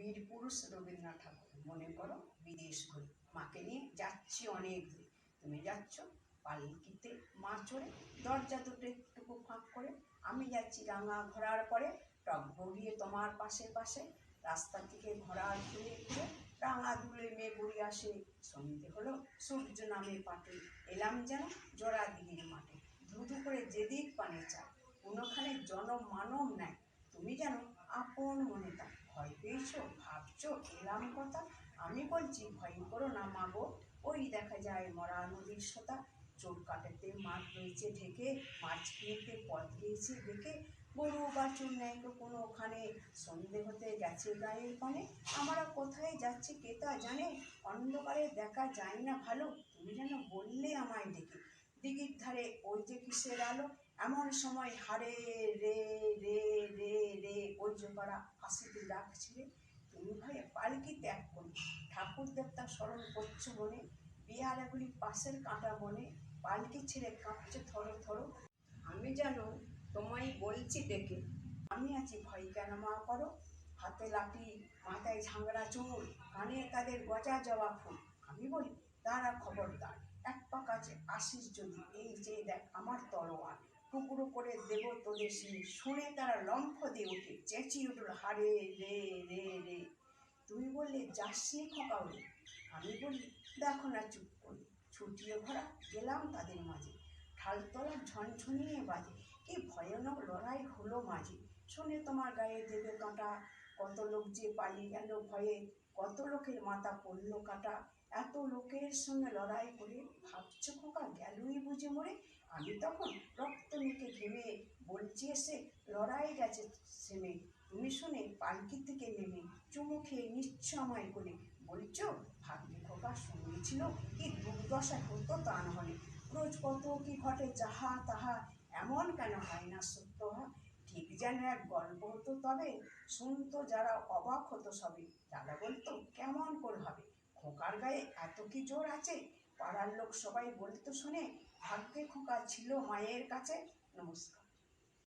বীর পুরুষ রবীন্দ্রনাথ ঠাকুর, মনে করো বিদেশ ঘুরে। মাকে নিয়ে যাচ্ছি অনেক দূরে। তুমি যাচ্ছ পালকিতে, মা চড়ে দরজা দুটো একটুকু ফাঁক করে। আমি যাচ্ছি রাঙা ঘোরার পরে, টক গড়িয়ে তোমার পাশে পাশে। রাস্তা থেকে ঘোড়ার ঘুরে ঘুরে রাঙা দুলে মেয়ে বুড়ি আসে। সন্ধে হলো সূর্য নামে পাটে। এলাম যেন জোড়া দিঘির মাঠে। ধুধু করে যেদিক পানে চা কোনোখানে জনম মানব নাই। তুমি যেন আপন মনে তা ভয় পেয়েছ? ভাবছ? এলাম কথা? আমি বলছি, ভয় করো না মাগো ওই দেখা যায় মরা নদীর সোতা। চোখ কাটাতে মাঠ রয়েছে ঢেকে। মাছ কিনতে পথ গিয়েছে দেখে। গরু বাছুর নেই তো কোনো ওখানে। সন্ধে হতে গেছে গায়ের পানে আমরা কোথায় যাচ্ছি কে তা জানে? অন্ধকারে দেখা যায় না ভালো। তুমি যেন বললে আমায় ডেকে। দিঘির ধারে ওই যে কিসের আলো? এমন সময় হারে রে রে রে রে ওই যে পাড়া হাসিতে ডাকছিলে তুমি ভয়ে পালকি ত্যাগ করি ঠাকুর দেবতা স্মরণ করছ মনে, বিহারাগুলি পাশের কাঁটা বনে পালকি ছেড়ে কাঁপছে থরো থরো। আমি যেন তোমায় বলছি দেখে। আমি আছি ভয় কেন মা করো? হাতে লাঠি, মাথায় ঝাংড়া চুল, কানে তাদের গজা জবা ফুল। আমি বলি তারা খবরদার, এক পাক আছে আসিস যদি এই যে দেখ আমার তলোয়ার টুকরো করে দেব তোদের সেই শুনে তারা লম্ফ দিয়ে উঠে। চেঁচিয়ে উঠল, হারে রে রে রে। তুমি বললে যাসনি খোকা উড়ে আমি বলি দেখো না চুপ করে। ছুটিয়ে ভরা গেলাম তাদের মাঝে। ঠালতলা ঝনঝনিয়ে বাজে। কি ভয়ানক লড়াই হলো মাঝে। শুনে তোমার গায়ে দেবে কাঁটা। কত লোক যে পালিয়ে গেল ভয়ে। কত লোকের মাথা পড়ল কাটা। এত লোকের সঙ্গে লড়াই করে ভাবছ খোকা, গেলই বুঝে মরে। আমি তখন রক্ত মেখে ঘেমে বলছি এসে লড়াই গেছে সেমে। তুমি শুনে পালকি থেকে নেমে চুমু খেয়ে নিচ্ছ আমায় করে বলছো, ভাগ্যে খোকা শুনেছিল কি দুর্দশা হতো তা নাহলে রোজ কত কি ঘটে যাহা তাহা এমন কেন হয় না সত্য? ঠিক যেন এক গল্প হতো তবে, শুনতো যারা অবাক হতো সবে। তারা বলতো, কেমন করে হবে? খোকার গায়ে এত কি জোর আছে? পাড়ার লোক সবাই বলতো শুনে ভাগ্যে খোকা ছিল মায়ের কাছে। নমস্কার।